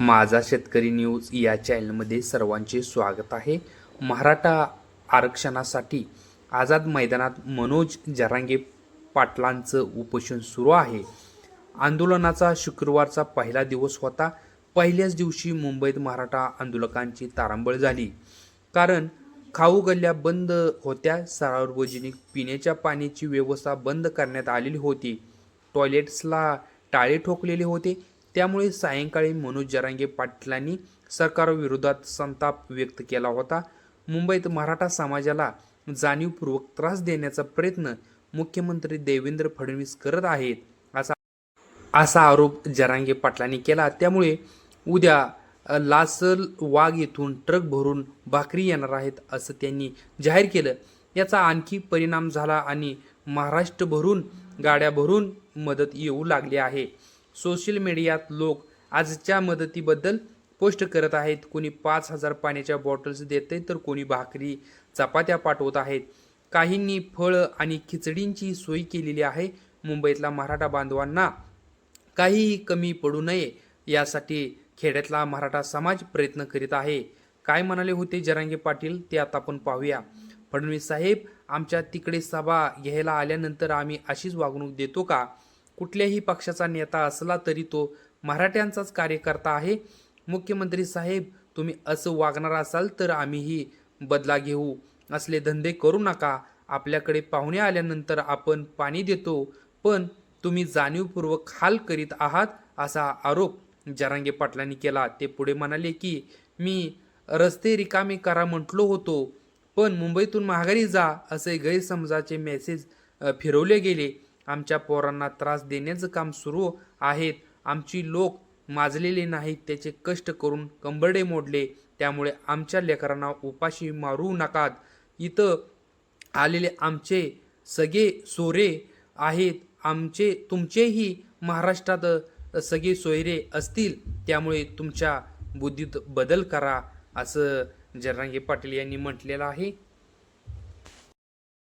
माझा शेतकरी न्यूज या चॅनलमध्ये सर्वांचे स्वागत आहे. मराठा आरक्षणासाठी आझाद मैदानात मनोज जरांगे पाटलांचं उपोषण सुरू आहे. आंदोलनाचा शुक्रवारचा पहिला दिवस होता. पहिल्याच दिवशी मुंबईत मराठा आंदोलकांची तारांबळ झाली. कारण खाऊ गल्ल्या बंद होत्या. सार्वजनिक पिण्याच्या पाण्याची व्यवस्था बंद करण्यात आलेली होती. टॉयलेट्सला टाळे ठोकलेले होते. त्यामुळे सायंकाळी मनोज जरांगे पाटलांनी सरकारविरोधात संताप व्यक्त केला होता. मुंबईत मराठा समाजाला जाणीवपूर्वक त्रास देण्याचा प्रयत्न मुख्यमंत्री देवेंद्र फडणवीस करत आहेत असा असा आरोप जरांगे पाटलांनी केला. त्यामुळे उद्या लासल वाघ येथून ट्रक भरून भाकरी येणार आहेत असं त्यांनी जाहीर केलं. याचा आणखी परिणाम झाला आणि महाराष्ट्र भरून गाड्या भरून मदत येऊ लागली आहे. सोशल मीडियात लोक आजच्या मदतीबद्दल पोस्ट करत आहेत. कोणी पाच हजार पाण्याच्या बॉटल्स देते तर कोणी भाकरी चपात्या पाठवत आहेत. काहींनी फळं आणि खिचडींची सोय केलेली आहे. मुंबईतला मराठा बांधवांना काहीही कमी पडू नये यासाठी खेड्यातला मराठा समाज प्रयत्न करीत आहे. काय म्हणाले होते जरांगे पाटील? ते आता आपण पाहूया. फडणवीस साहेब आमच्या तिकडे सभा घ्यायला आल्यानंतर आम्ही अशीच वागणूक देतो का? कुठल्याही पक्षाचा नेता असला तरी तो मराठ्यांचाच कार्यकर्ता आहे. मुख्यमंत्री साहेब तुम्ही असं वागणार असाल तर आम्हीही बदला घेऊ. असले धंदे करू नका. आपल्याकडे पाहुणे आल्यानंतर आपण पाणी देतो. पण तुम्ही जाणीवपूर्वक हाल करीत आहात असा आरोप जरांगे पाटलांनी केला. ते पुढे म्हणाले की मी रस्ते रिकामे करा म्हटलो होतो पण मुंबईतून माघारी जा असे गैरसमजाचे मेसेज फिरवले गेले. आमच्या पोरांना त्रास देण्याचं काम सुरू आहेत. आमची लोक माजलेले नाहीत त्याचे कष्ट करून कंबरडे मोडले. त्यामुळे आमच्या लेकरांना उपाशी मारू नकात. इथं आलेले आमचे सगळे सोरे आहेत. आमचे तुमचेही महाराष्ट्रात सगळे सोयरे असतील. त्यामुळे तुमच्या बुद्धीत बदल करा असं जरांगे पाटील यांनी म्हटलेलं आहे.